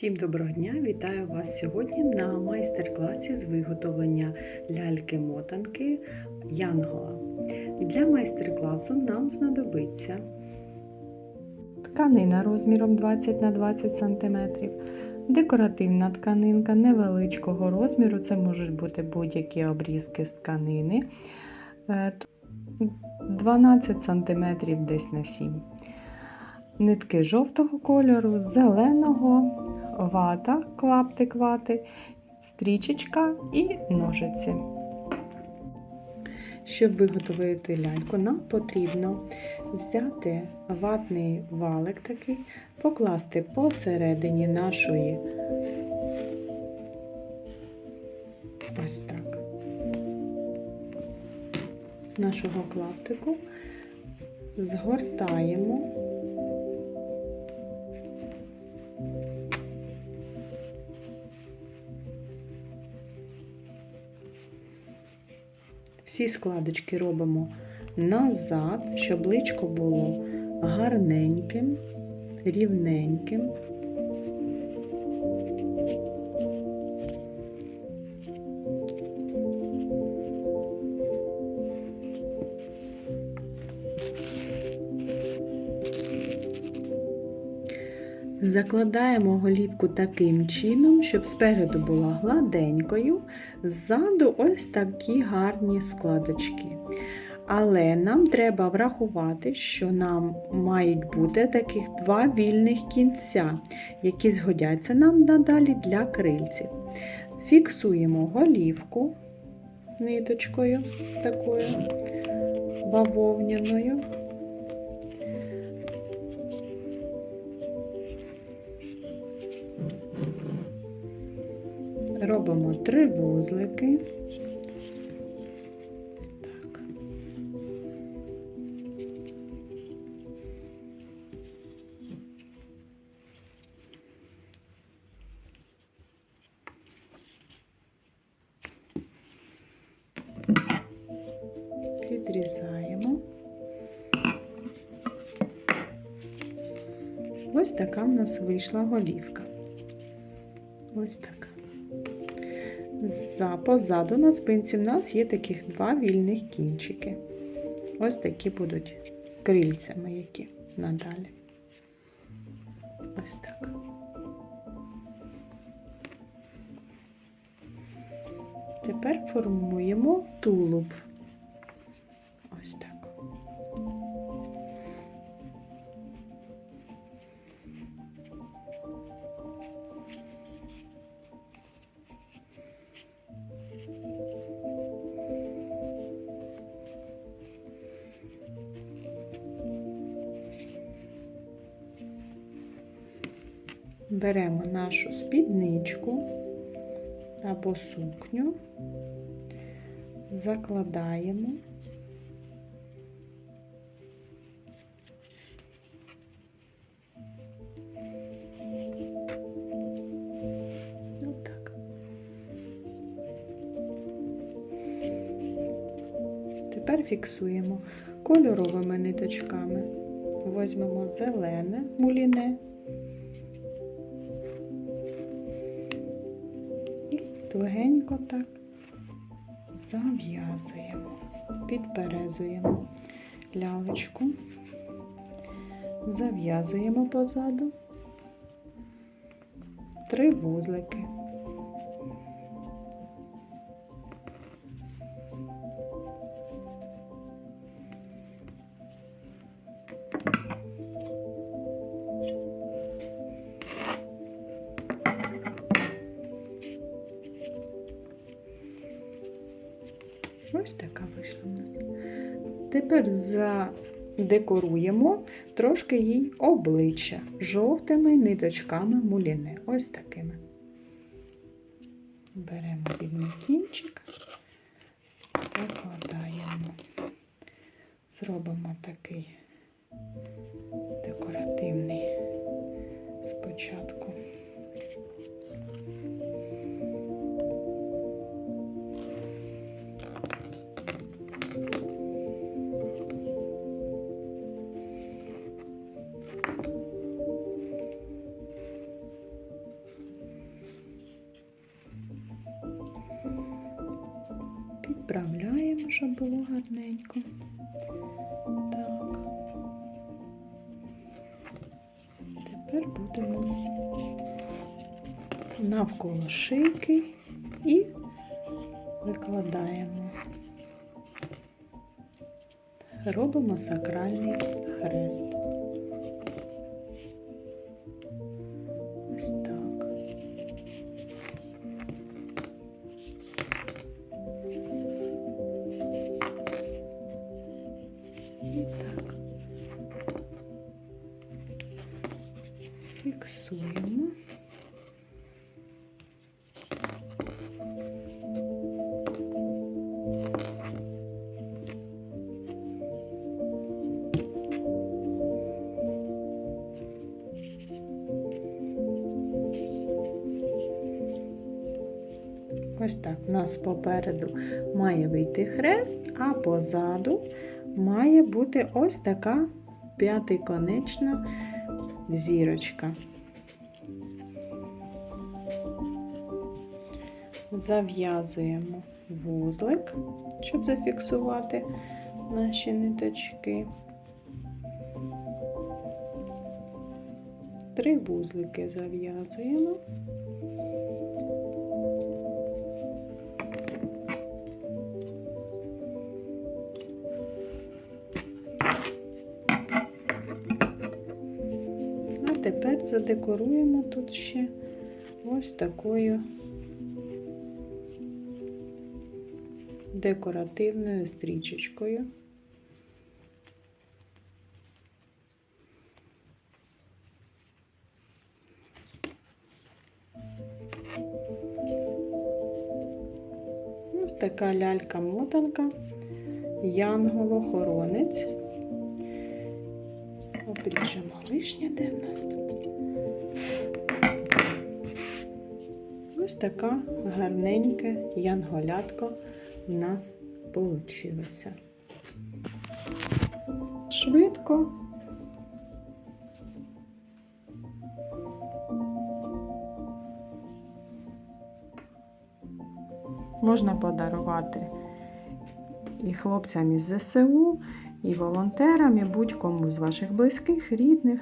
Всім доброго дня! Вітаю вас сьогодні на майстер-класі з виготовлення ляльки-мотанки Янгола. Для майстер-класу нам знадобиться тканина розміром 20 на 20 см, декоративна тканинка невеличкого розміру, це можуть бути будь-які обрізки з тканини, е, 12 см десь на 7 Нитки жовтого кольору, зеленого, вата, клаптик вати, стрічечка і ножиці. Щоб виготовити ляльку, нам потрібно взяти ватний валик такий, покласти посередині нашої ось так, нашого клаптику, згортаємо. Всі складочки робимо назад, щоб личко було гарненьким, рівненьким. Закладаємо голівку таким чином, щоб спереду була гладенькою, ззаду ось такі гарні складочки. Але нам треба врахувати, що нам мають бути таких два вільних кінця, які згодяться нам надалі для крильців. Фіксуємо голівку ниточкою такою бавовняною. Робимо три вузлики. Так. Підрізаємо. Ось така в нас вийшла голівка. Ось така. За, позаду на спинці в нас є таких два вільних кінчики. Ось такі будуть крильцями, які надалі. Ось так. Тепер формуємо тулуб. Беремо нашу спідничку або сукню, закладаємо. Тепер фіксуємо кольоровими ниточками. Возьмемо зелене муліне. Тугенько так зав'язуємо, підперезуємо лялечку, зав'язуємо позаду три вузлики. Ось така вийшла в нас. Тепер задекоруємо трошки їй обличчя жовтими ниточками муліне. Ось такими. Беремо вільний кінчик, закладаємо, зробимо такий декоративний спочатку. Гарненько. Так. Тепер будемо навколо шийки і викладаємо. Робимо сакральний хрест. Фіксуємо. Ось так. У нас попереду має вийти хрест, а позаду має бути ось така п'ятиконечна зірочка. Зав'язуємо вузлик, щоб зафіксувати наші ниточки. Три вузлики зав'язуємо. А тепер задекоруємо тут ще ось такою декоративною стрічечкою. Ось така лялька-мотанка, янголохоронець. Обріжемо лишнє, де в нас тут. Така гарненька янголятко в нас вийшло. Швидко. Можна подарувати і хлопцям із ЗСУ, і волонтерам, і будь-кому з ваших близьких, рідних.